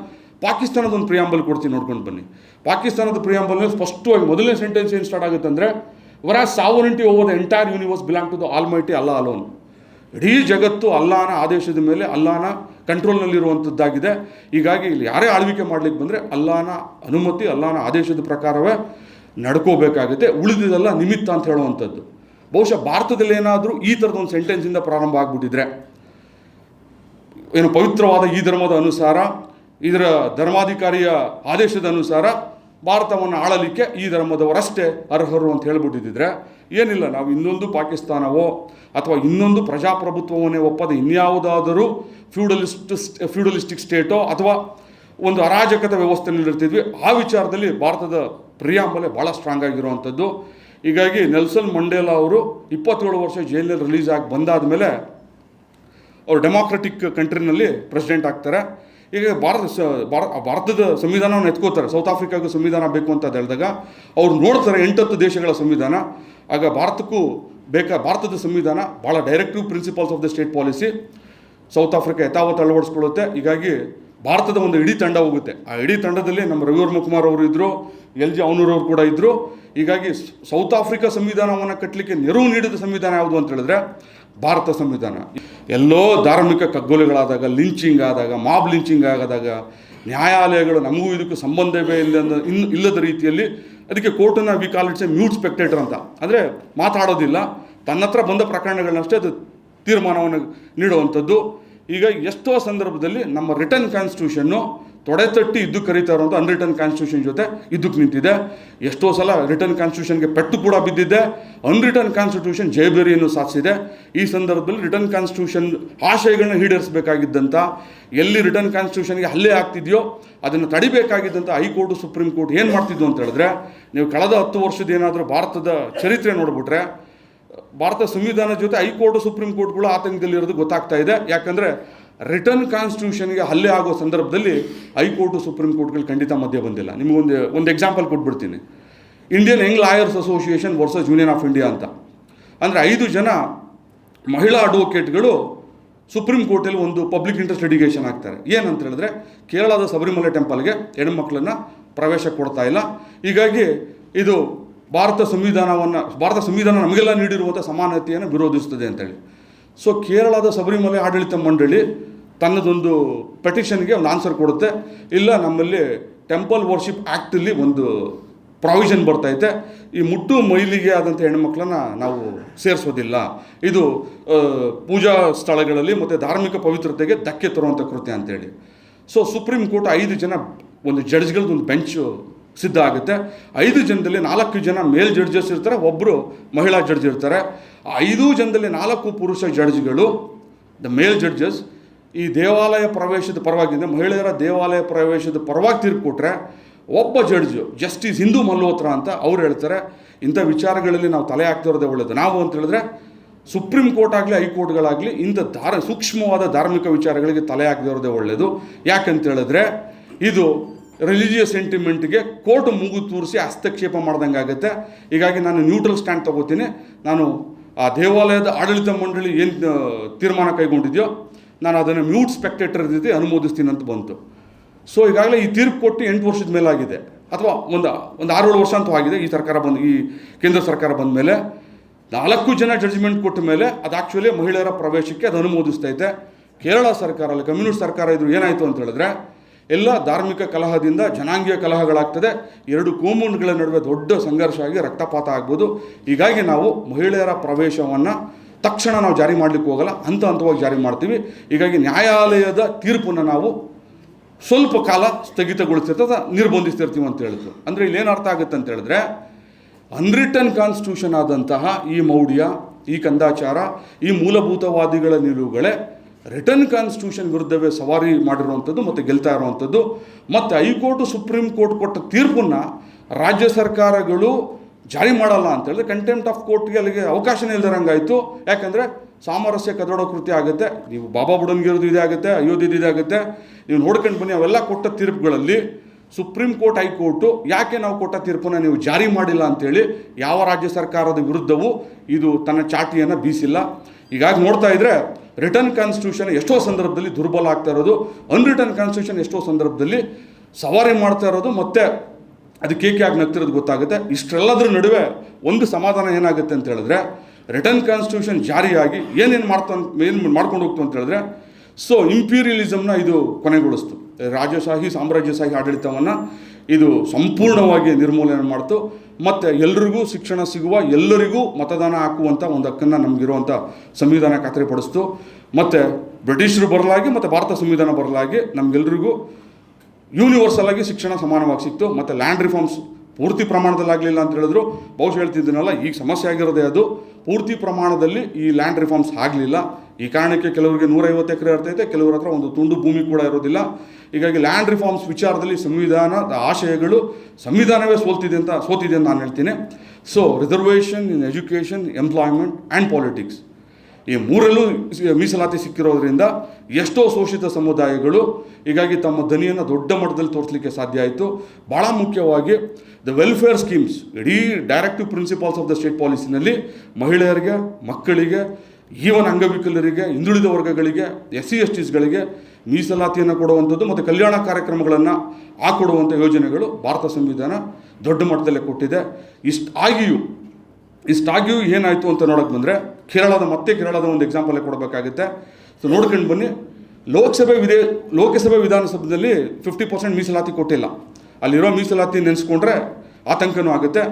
ಪಾಕಿಸ್ತಾನದ ಒಂದು ಪ್ರಿಯಾಂಬಲ್ ಕೊಡ್ತೀನಿ ನೋಡ್ಕೊಂಡು ಬನ್ನಿ. ಪಾಕಿಸ್ತಾನದ ಪ್ರಿಯಾಂಬಲ್ನಲ್ಲಿ ಸ್ಪಷ್ಟವಾಗಿ ಮೊದಲನೇ ಸೆಂಟೆನ್ಸ್ ಏನು ಸ್ಟಾರ್ಟ್ ಆಗುತ್ತೆ ಅಂದರೆ, ವರ sovereignty over the entire universe belong to the almighty Allah alone ಇಡೀ ಜಗತ್ತು ಅಲ್ಲಾನ ಆದೇಶದ ಮೇಲೆ ಅಲ್ಲಾನ ಕಂಟ್ರೋಲ್ನಲ್ಲಿರುವಂಥದ್ದಾಗಿದೆ ಹೀಗಾಗಿ ಇಲ್ಲಿ ಯಾರೇ ಆಳ್ವಿಕೆ ಮಾಡಲಿಕ್ಕೆ ಬಂದರೆ ಅಲ್ಲಾನ ಅನುಮತಿ, ಅಲ್ಲಾನ ಆದೇಶದ ಪ್ರಕಾರವೇ ನಡ್ಕೋಬೇಕಾಗುತ್ತೆ. ಉಳಿದಿದೆಲ್ಲ ನಿಮಿತ್ತ ಅಂತ ಹೇಳುವಂಥದ್ದು ಬಹುಶಃ ಭಾರತದಲ್ಲಿ ಏನಾದರೂ ಈ ಥರದ ಒಂದು ಸೆಂಟೆನ್ಸಿಂದ ಪ್ರಾರಂಭ ಆಗಿಬಿಟ್ಟಿದ್ರೆ, ಏನು ಪವಿತ್ರವಾದ ಈ ಧರ್ಮದ ಅನುಸಾರ ಇದರ ಧರ್ಮಾಧಿಕಾರಿಯ ಆದೇಶದ ಅನುಸಾರ ಭಾರತವನ್ನು ಆಳಲಿಕ್ಕೆ ಈ ಧರ್ಮದವರಷ್ಟೇ ಅರ್ಹರು ಅಂತ ಹೇಳ್ಬಿಟ್ಟಿದ್ದರೆ ಏನಿಲ್ಲ, ನಾವು ಇನ್ನೊಂದು ಪಾಕಿಸ್ತಾನವೋ ಅಥವಾ ಇನ್ನೊಂದು ಪ್ರಜಾಪ್ರಭುತ್ವವನ್ನೇ ಒಪ್ಪದ ಇನ್ಯಾವುದಾದರೂ ಫ್ಯೂಡಲಿಸ್ಟ್ ಫ್ಯೂಡಲಿಸ್ಟಿಕ್ ಸ್ಟೇಟೋ ಅಥವಾ ಒಂದು ಅರಾಜಕದ ವ್ಯವಸ್ಥೆಯಲ್ಲಿರ್ತಿದ್ವಿ ಆ ವಿಚಾರದಲ್ಲಿ ಭಾರತದ ಪ್ರಿಯಾಂಬಲೆ ಭಾಳ ಸ್ಟ್ರಾಂಗ್ ಆಗಿರುವಂಥದ್ದು. ಹೀಗಾಗಿ ನೆಲ್ಸನ್ ಮಂಡೇಲಾ ಅವರು ಇಪ್ಪತ್ತೇಳು ವರ್ಷ ಜೈಲಲ್ಲಿ ರಿಲೀಸ್ ಆಗಿ ಬಂದಾದ ಮೇಲೆ ಅವರು ಡೆಮಾಕ್ರೆಟಿಕ್ ಕಂಟ್ರಿನಲ್ಲಿ ಪ್ರೆಸಿಡೆಂಟ್ ಆಗ್ತಾರೆ. ಈಗ ಭಾರತ ಸ, ಭಾರ, ಭಾರತದ ಸಂವಿಧಾನವನ್ನು ಎತ್ಕೋತಾರೆ. ಸೌತ್ ಆಫ್ರಿಕಾಗೂ ಸಂವಿಧಾನ ಬೇಕು ಅಂತ ಹೇಳಿದಾಗ ಅವ್ರು ನೋಡ್ತಾರೆ ಎಂಟತ್ತು ದೇಶಗಳ ಸಂವಿಧಾನ. ಆಗ ಭಾರತಕ್ಕೂ ಬೇಕಾ, ಭಾರತದ ಸಂವಿಧಾನ ಭಾಳ directive principles of the state policy South Africa ಯಥಾವತ್ತು ಅಳವಡಿಸ್ಕೊಳ್ಳುತ್ತೆ. ಹೀಗಾಗಿ ಭಾರತದ ಒಂದು ಇಡೀ ತಂಡ ಹೋಗುತ್ತೆ. ಆ ಇಡೀ ತಂಡದಲ್ಲಿ ನಮ್ಮ ರವಿವರ್ಮ ಕುಮಾರ್ ಅವರು ಇದ್ದರು ಎಲ್ ಜಿ ಅವನೂರವ್ರು ಕೂಡ ಇದ್ದರು ಹೀಗಾಗಿ ಸೌತ್ ಆಫ್ರಿಕಾ ಸಂವಿಧಾನವನ್ನು ಕಟ್ಟಲಿಕ್ಕೆ ನೆರವು ನೀಡಿದ ಸಂವಿಧಾನ ಯಾವುದು ಅಂತ ಹೇಳಿದ್ರೆ ಭಾರತ ಸಂವಿಧಾನ. ಎಲ್ಲೋ ಧಾರ್ಮಿಕ ಕಗ್ಗೊಲೆಗಳಾದಾಗ ಲಿಂಚಿಂಗ್ ಆದಾಗ ಮಾಬ್ ಲಿಂಚಿಂಗ್ ಆಗದಾಗ, ನ್ಯಾಯಾಲಯಗಳು ನಮಗೂ ಇದಕ್ಕೂ ಸಂಬಂಧವೇ ಇಲ್ಲ ಇನ್ನು ಇನ್, ಇಲ್ಲದ ರೀತಿಯಲ್ಲಿ ಅದಕ್ಕೆ ಕೋರ್ಟನ್ನು we call it's a mute spectator ಅಂತ. ಅಂದರೆ ಮಾತಾಡೋದಿಲ್ಲ. ತನ್ನ ಹತ್ರ ಬಂದ ಪ್ರಕರಣಗಳನ್ನಷ್ಟೇ ಅದು ತೀರ್ಮಾನವನ್ನು ನೀಡುವಂಥದ್ದು. ಈಗ ಎಷ್ಟೋ ಸಂದರ್ಭದಲ್ಲಿ ನಮ್ಮ ರಿಟರ್ನ್ ಕಾನ್ಸ್ಟಿಟ್ಯೂಷನ್ನು ತೊಡೆ ತಟ್ಟಿ ಇದ್ದಕ್ಕೆ ಕರೀತಾ ಇರುವಂಥ ಅನ್ರಿಟರ್ನ್ ಕಾನ್ಸ್ಟಿಟ್ಯೂಷನ್ ಜೊತೆ ಇದ್ದಕ್ಕೆ ನಿಂತಿದೆ. ಎಷ್ಟೋ ಸಲ ರಿಟರ್ನ್ ಕಾನ್ಸ್ಟಿಟ್ಯೂಷನ್ಗೆ ಪೆಟ್ಟು ಕೂಡ ಬಿದ್ದಿದೆ. ಅನ್ರಿಟರ್ನ್ ಕಾನ್ಸ್ಟಿಟ್ಯೂಷನ್ ಜೈಬರಿಯನ್ನು ಸಾಧಿಸಿದೆ. ಈ ಸಂದರ್ಭದಲ್ಲಿ ರಿಟರ್ನ್ ಕಾನ್ಸ್ಟಿಟ್ಯೂಷನ್ ಆಶಯಗಳನ್ನ ಈಡೇರಿಸಬೇಕಾಗಿದ್ದಂಥ ಎಲ್ಲಿ ರಿಟರ್ನ್ ಕಾನ್ಸ್ಟಿಟ್ಯೂಷನ್ಗೆ ಹಲ್ಲೆ ಆಗ್ತಿದೆಯೋ ಅದನ್ನು ತಡಿಬೇಕಾಗಿದ್ದಂಥ ಹೈಕೋರ್ಟು, ಸುಪ್ರೀಂ ಕೋರ್ಟ್ ಏನು ಮಾಡ್ತಿದ್ವು ಅಂತ ಹೇಳಿದ್ರೆ, ನೀವು ಕಳೆದ ಹತ್ತು ವರ್ಷದ ಏನಾದರೂ ಭಾರತದ ಚರಿತ್ರೆ ನೋಡಿಬಿಟ್ರೆ, ಭಾರತ ಸಂವಿಧಾನ ಜೊತೆ ಹೈಕೋರ್ಟ್, ಸುಪ್ರೀಂ ಕೋರ್ಟ್ಗಳು ಆತಂಕದಲ್ಲಿರೋದು ಗೊತ್ತಾಗ್ತಾ ಇದೆ. ಯಾಕಂದರೆ ರಿಟರ್ನ್ ಕಾನ್ಸ್ಟಿಟ್ಯೂಷನ್ಗೆ ಹಲ್ಲೆ ಆಗೋ ಸಂದರ್ಭದಲ್ಲಿ ಹೈಕೋರ್ಟು, ಸುಪ್ರೀಂ ಕೋರ್ಟ್ಗಳು ಖಂಡಿತ ಮಧ್ಯೆ ಬಂದಿಲ್ಲ. ನಿಮಗೊಂದು ಒಂದು ಎಕ್ಸಾಂಪಲ್ ಕೊಟ್ಬಿಡ್ತೀನಿ. Indian young lawyers association versus union of India ಅಂತ. ಅಂದರೆ ಐದು ಜನ ಮಹಿಳಾ ಅಡ್ವೊಕೇಟ್ಗಳು ಸುಪ್ರೀಂ ಕೋರ್ಟಲ್ಲಿ ಒಂದು ಪಬ್ಲಿಕ್ ಇಂಟ್ರೆಸ್ಟ್ ಲಿಟಿಗೇಷನ್ ಆಗ್ತಾರೆ. ಏನಂತ ಹೇಳಿದ್ರೆ, ಕೇರಳದ ಶಬರಿಮಲೆ ಟೆಂಪಲ್ಗೆ ಹೆಣ್ಮಕ್ಳನ್ನ ಪ್ರವೇಶ ಕೊಡ್ತಾ ಇಲ್ಲ. ಹೀಗಾಗಿ ಇದು ಭಾರತ ಸಂವಿಧಾನವನ್ನು, ಭಾರತ ಸಂವಿಧಾನ ನಮಗೆಲ್ಲ ನೀಡಿರುವಂಥ ಸಮಾನತೆಯನ್ನು ವಿರೋಧಿಸುತ್ತದೆ ಅಂತೇಳಿ ಸೊ ಕೇರಳದ ಶಬರಿಮಲೆ ಆಡಳಿತ ಮಂಡಳಿ ತನ್ನದೊಂದು ಪೆಟಿಷನ್ಗೆ ಒಂದು ಆನ್ಸರ್ ಕೊಡುತ್ತೆ. ಇಲ್ಲ, ನಮ್ಮಲ್ಲಿ ಟೆಂಪಲ್ ವರ್ಷಿಪ್ ಆ್ಯಕ್ಟಲ್ಲಿ ಒಂದು ಪ್ರಾವಿಷನ್ ಬರ್ತೈತೆ ಈ ಮುಟ್ಟು ಮೈಲಿಗೆ ಆದಂಥ ಹೆಣ್ಮಕ್ಳನ್ನ ನಾವು ಸೇರಿಸೋದಿಲ್ಲ. ಇದು ಪೂಜಾ ಸ್ಥಳಗಳಲ್ಲಿ ಮತ್ತು ಧಾರ್ಮಿಕ ಪವಿತ್ರತೆಗೆ ಧಕ್ಕೆ ತರುವಂಥ ಕೃತ್ಯ ಅಂತೇಳಿ. ಸೊ ಸುಪ್ರೀಂ ಕೋರ್ಟ್ ಐದು ಜನ ಒಂದು ಜಡ್ಜ್ಗಳದ್ದು ಒಂದು ಬೆಂಚ್ ಸಿದ್ಧ ಆಗುತ್ತೆ ಐದು ಜನದಲ್ಲಿ ನಾಲ್ಕು ಜನ ಮೇಲ್ ಜಡ್ಜಸ್ ಇರ್ತಾರೆ ಒಬ್ಬರು ಮಹಿಳಾ ಜಡ್ಜ್ ಇರ್ತಾರೆ. ಐದು ಜನದಲ್ಲಿ ನಾಲ್ಕು ಪುರುಷ ಜಡ್ಜ್ಗಳು ದ ಮೇಲ್ ಜಡ್ಜಸ್ ಈ ದೇವಾಲಯ ಪ್ರವೇಶದ ಪರವಾಗಿಂದ ಮಹಿಳೆಯರ ದೇವಾಲಯ ಪ್ರವೇಶದ ಪರವಾಗಿ ತೀರ್ಪು ಕೊಟ್ಟರೆ ಒಬ್ಬ ಜಡ್ಜು ಜಸ್ಟಿಸ್ ಹಿಂದೂ ಮಲ್ಹೋತ್ರ ಅಂತ ಅವ್ರು ಹೇಳ್ತಾರೆ. ಇಂಥ ವಿಚಾರಗಳಲ್ಲಿ ನಾವು ತಲೆ ಹಾಕ್ತಿರೋದೇ ಒಳ್ಳೆಯದು ನಾವು ಅಂತ ಹೇಳಿದ್ರೆ ಸುಪ್ರೀಂ ಕೋರ್ಟ್ ಆಗಲಿ ಹೈಕೋರ್ಟ್ಗಳಾಗಲಿ ಇಂಥ ಧಾರ ಸೂಕ್ಷ್ಮವಾದ ಧಾರ್ಮಿಕ ವಿಚಾರಗಳಿಗೆ ತಲೆ ಹಾಕದಿರೋದೇ ಒಳ್ಳೆಯದು ಯಾಕಂತೇಳಿದ್ರೆ ಇದು ರಿಲಿಜಿಯಸ್ ಸೆಂಟಿಮೆಂಟ್ಗೆ ಕೋರ್ಟ್ ಮುಗು ತೂರಿಸಿ ಹಸ್ತಕ್ಷೇಪ ಮಾಡ್ದಂಗೆ ಆಗುತ್ತೆ. ಹೀಗಾಗಿ ನಾನು ನ್ಯೂಟ್ರಲ್ ಸ್ಟ್ಯಾಂಡ್ ತಗೋತೀನಿ. ನಾನು ಆ ದೇವಾಲಯದ ಆಡಳಿತ ಮಂಡಳಿ ಏನು ತೀರ್ಮಾನ ಕೈಗೊಂಡಿದೆಯೋ, ನಾನು ಅದನ್ನು ಮ್ಯೂಟ್ ಸ್ಪೆಕ್ಟೇಟರ್ ಜೊತೆ ಅನುಮೋದಿಸ್ತೀನಿ ಅಂತ ಬಂತು. ಸೊ ಈಗಾಗಲೇ ಈ ತೀರ್ಪು ಕೊಟ್ಟು ಎಂಟು ವರ್ಷದ ಮೇಲಾಗಿದೆ. ಅಥವಾ ಒಂದು ಒಂದು ಆರೇಳು ವರ್ಷ ಅಂತೂ ಆಗಿದೆ. ಈ ಸರ್ಕಾರ ಬಂದು, ಈ ಕೇಂದ್ರ ಸರ್ಕಾರ ಬಂದ ಮೇಲೆ ನಾಲ್ಕು ಜನ ಜಡ್ಜ್ಮೆಂಟ್ ಕೊಟ್ಟ ಮೇಲೆ ಅದು ಆ್ಯಕ್ಚುಲಿ ಮಹಿಳೆಯರ ಪ್ರವೇಶಕ್ಕೆ ಅದು ಅನುಮೋದಿಸ್ತೈತೆ ಕೇರಳ ಸರ್ಕಾರ ಅಲ್ಲಿ ಕಮ್ಯುನಿಸ್ಟ್ ಸರ್ಕಾರ ಇದ್ರು ಏನಾಯಿತು ಅಂತ ಹೇಳಿದ್ರೆ ಎಲ್ಲ ಧಾರ್ಮಿಕ ಕಲಹದಿಂದ ಜನಾಂಗೀಯ ಕಲಹಗಳಾಗ್ತದೆ. ಎರಡು ಕೋಮುಂಡ್ಗಳ ನಡುವೆ ದೊಡ್ಡ ಸಂಘರ್ಷ ಆಗಿ ರಕ್ತಪಾತ ಆಗ್ಬೋದು. ಹೀಗಾಗಿ ನಾವು ಮಹಿಳೆಯರ ಪ್ರವೇಶವನ್ನು ತಕ್ಷಣ ನಾವು ಜಾರಿ ಮಾಡಲಿಕ್ಕೆ ಹೋಗಲ್ಲ. ಹಂತ ಹಂತವಾಗಿ ಜಾರಿ ಮಾಡ್ತೀವಿ. ಹೀಗಾಗಿ ನ್ಯಾಯಾಲಯದ ತೀರ್ಪನ್ನು ನಾವು ಸ್ವಲ್ಪ ಕಾಲ ಸ್ಥಗಿತಗೊಳಿಸ್ತಿರ್ತದೆ ನಿರ್ಬಂಧಿಸ್ತಿರ್ತೀವಿ ಅಂತ ಹೇಳಿದ್ರು ಅಂದರೆ ಏನು ಅರ್ಥ ಆಗುತ್ತೆ ಅಂತ ಹೇಳಿದ್ರೆ, ಅನ್ರಿಟನ್ ಕಾನ್ಸ್ಟಿಟ್ಯೂಷನ್ ಆದಂತಹ ಈ ಮೌಢ್ಯ, ಈ ಕಂದಾಚಾರ, ಈ ಮೂಲಭೂತವಾದಿಗಳ ನಿಲುವುಗಳೇ ರಿಟರ್ನ್ ಕಾನ್ಸ್ಟಿಟ್ಯೂಷನ್ ವಿರುದ್ಧವೇ ಸವಾರಿ ಮಾಡಿರುವಂಥದ್ದು ಮತ್ತು ಗೆಲ್ತಾ ಇರುವಂಥದ್ದು. ಮತ್ತು ಹೈಕೋರ್ಟು, ಸುಪ್ರೀಂ ಕೋರ್ಟ್ ಕೊಟ್ಟ ತೀರ್ಪನ್ನು ರಾಜ್ಯ ಸರ್ಕಾರಗಳು ಜಾರಿ ಮಾಡಲ್ಲ ಅಂತ ಹೇಳಿದ್ರೆ ಕಂಟೆಂಪ್ಟ್ ಆಫ್ ಕೋರ್ಟ್ಗೆ ಅಲ್ಲಿಗೆ ಅವಕಾಶನೇ ಇಲ್ದಿರಂಗಾಯಿತು ಯಾಕಂದರೆ ಸಾಮರಸ್ಯ ಕದಡೋ ಕೃತ್ಯ ಆಗುತ್ತೆ. ನೀವು ಬಾಬಾ ಬುಡನ್ಗಿರೋದು ಇದೇ ಆಗುತ್ತೆ, ಅಯೋಧ್ಯದ ಇದಾಗುತ್ತೆ ನೀವು ನೋಡ್ಕೊಂಡು ಬನ್ನಿ, ಅವೆಲ್ಲ ಕೊಟ್ಟ ತೀರ್ಪುಗಳಲ್ಲಿ ಸುಪ್ರೀಂ ಕೋರ್ಟ್, ಹೈಕೋರ್ಟು ಯಾಕೆ ನಾವು ಕೊಟ್ಟ ತೀರ್ಪನ್ನು ನೀವು ಜಾರಿ ಮಾಡಿಲ್ಲ ಅಂತೇಳಿ ಯಾವ ರಾಜ್ಯ ಸರ್ಕಾರದ ವಿರುದ್ಧವೂ ಇದು ತನ್ನ ಚಾಟಿಯನ್ನು ಬೀಸಿಲ್ಲ. ಹೀಗಾಗಿ ನೋಡ್ತಾ ಇದ್ರೆ ರಿಟರ್ನ್ ಕಾನ್ಸ್ಟಿಟ್ಯೂಷನ್ ಎಷ್ಟೋ ಸಂದರ್ಭದಲ್ಲಿ ದುರ್ಬಲ ಆಗ್ತಾ ಇರೋದು. ಅನ್ರಿಟರ್ನ್ ಕಾನ್ಸ್ಟಿಟ್ಯೂಷನ್ ಎಷ್ಟೋ ಸಂದರ್ಭದಲ್ಲಿ ಸವಾರಿ ಮಾಡ್ತಾ ಇರೋದು ಮತ್ತೆ ಅದು ಕೇಕೆ ಆಗಿ ನಗ್ತಿರೋದು ಗೊತ್ತಾಗುತ್ತೆ. ಇಷ್ಟೆಲ್ಲದರ ನಡುವೆ ಒಂದು ಸಮಾಧಾನ ಏನಾಗುತ್ತೆ ಅಂತ ಹೇಳಿದ್ರೆ ರಿಟರ್ನ್ ಕಾನ್ಸ್ಟಿಟ್ಯೂಷನ್ ಜಾರಿಯಾಗಿ ಏನೇನು ಮಾಡ್ತಾ ಏನು ಮಾಡ್ಕೊಂಡು ಹೋಗ್ತು ಅಂತ ಹೇಳಿದ್ರೆ ಸೊ ಇಂಪೀರಿಯಲಿಸಮ್ನ ಇದು ಕೊನೆಗೊಳಿಸ್ತು. ರಾಜಶಾಹಿ, ಸಾಮ್ರಾಜ್ಯಶಾಹಿ ಆಡಳಿತವನ್ನು ಇದು ಸಂಪೂರ್ಣವಾಗಿ ನಿರ್ಮೂಲನೆ ಮಾಡ್ತು. ಮತ್ತು ಎಲ್ರಿಗೂ ಶಿಕ್ಷಣ ಸಿಗುವ ಎಲ್ಲರಿಗೂ ಮತದಾನ ಹಾಕುವಂಥ ಒಂದು ಹಕ್ಕನ್ನು ನಮಗಿರುವಂಥ ಸಂವಿಧಾನ ಖಾತ್ರಿಪಡಿಸ್ತು ಮತ್ತು ಬ್ರಿಟಿಷರು ಬರಲಾಗಿ ಮತ್ತು ಭಾರತ ಸಂವಿಧಾನ ಬರಲಾಗಿ ನಮಗೆಲ್ರಿಗೂ ಯೂನಿವರ್ಸಲ್ ಆಗಿ ಶಿಕ್ಷಣ ಸಮಾನವಾಗಿ ಸಿಕ್ತು. ಮತ್ತು ಲ್ಯಾಂಡ್ ರಿಫಾರ್ಮ್ಸ್ ಪೂರ್ತಿ ಪ್ರಮಾಣದಲ್ಲಿ ಆಗಲಿಲ್ಲ ಅಂತ ಹೇಳಿದ್ರು. ಬಹುಶಃ ಹೇಳ್ತಿದ್ದೀನಲ್ಲ, ಈಗ ಸಮಸ್ಯೆ ಆಗಿರೋದೇ ಅದು. ಪೂರ್ತಿ ಪ್ರಮಾಣದಲ್ಲಿ ಈ ಲ್ಯಾಂಡ್ ರಿಫಾರ್ಮ್ಸ್ ಆಗಲಿಲ್ಲ. ಈ ಕಾರಣಕ್ಕೆ ಕೆಲವರಿಗೆ ನೂರೈವತ್ತು ಎಕರೆ ಇರ್ತೈತೆ ಕೆಲವರ ಹತ್ರ ಒಂದು ತುಂಡು ಭೂಮಿ ಕೂಡ ಇರೋದಿಲ್ಲ. ಹೀಗಾಗಿ ಲ್ಯಾಂಡ್ ರಿಫಾರ್ಮ್ಸ್ ವಿಚಾರದಲ್ಲಿ ಸಂವಿಧಾನದ ಆಶಯಗಳು ಸಂವಿಧಾನವೇ ಸೋಲ್ತಿದೆ ಅಂತ, ಸೋತಿದೆ ಅಂತ ನಾನು ಹೇಳ್ತೀನಿ. So reservation in education employment and politics ಈ ಮೂರಲ್ಲೂ ಮೀಸಲಾತಿ ಸಿಕ್ಕಿರೋದ್ರಿಂದ ಎಷ್ಟೋ ಶೋಷಿತ ಸಮುದಾಯಗಳು ಹೀಗಾಗಿ ತಮ್ಮ ದನಿಯನ್ನು ದೊಡ್ಡ ಮಟ್ಟದಲ್ಲಿ ತೋರಿಸಲಿಕ್ಕೆ ಸಾಧ್ಯ ಆಯಿತು. ಭಾಳ ಮುಖ್ಯವಾಗಿ ದ ವೆಲ್ಫೇರ್ ಸ್ಕೀಮ್ಸ್ ಇಡೀ directive principles of the state ಪಾಲಿಸಿನಲ್ಲಿ ಮಹಿಳೆಯರಿಗೆ, ಮಕ್ಕಳಿಗೆ ಈವನ್ ಅಂಗವಿಕಲರಿಗೆ, ಹಿಂದುಳಿದ ವರ್ಗಗಳಿಗೆ ಎಸ್ ಸಿ ಎಸ್ ಟಿಸ್ಗಳಿಗೆ ಮೀಸಲಾತಿಯನ್ನು ಕೊಡುವಂಥದ್ದು ಮತ್ತು ಕಲ್ಯಾಣ ಕಾರ್ಯಕ್ರಮಗಳನ್ನು ಹಾಕೊಡುವಂಥ ಯೋಜನೆಗಳು ಭಾರತ ಸಂವಿಧಾನ ದೊಡ್ಡ ಮಟ್ಟದಲ್ಲೇ ಕೊಟ್ಟಿದೆ. ಇಷ್ಟಾಗಿಯೂ ಇಷ್ಟಾಗಿಯೂ ಏನಾಯಿತು ಅಂತ ನೋಡೋಕ್ಕೆ ಬಂದರೆ ಕೇರಳದ ಮತ್ತೆ ಕೇರಳದ ಒಂದು ಎಕ್ಸಾಂಪಲ್ ಕೊಡಬೇಕಾಗುತ್ತೆ. ಸೊ ನೋಡ್ಕೊಂಡು ಬನ್ನಿ. ಲೋಕಸಭೆ ವಿಧೇ, ಲೋಕಸಭೆ ವಿಧಾನಸಭೆಯಲ್ಲಿ ಫಿಫ್ಟಿ ಪರ್ಸೆಂಟ್ ಮೀಸಲಾತಿ ಕೊಟ್ಟಿಲ್ಲ. ಅಲ್ಲಿರೋ ಮೀಸಲಾತಿ ನೆನೆಸ್ಕೊಂಡ್ರೆ ಆತಂಕನೂ ಆಗುತ್ತೆ.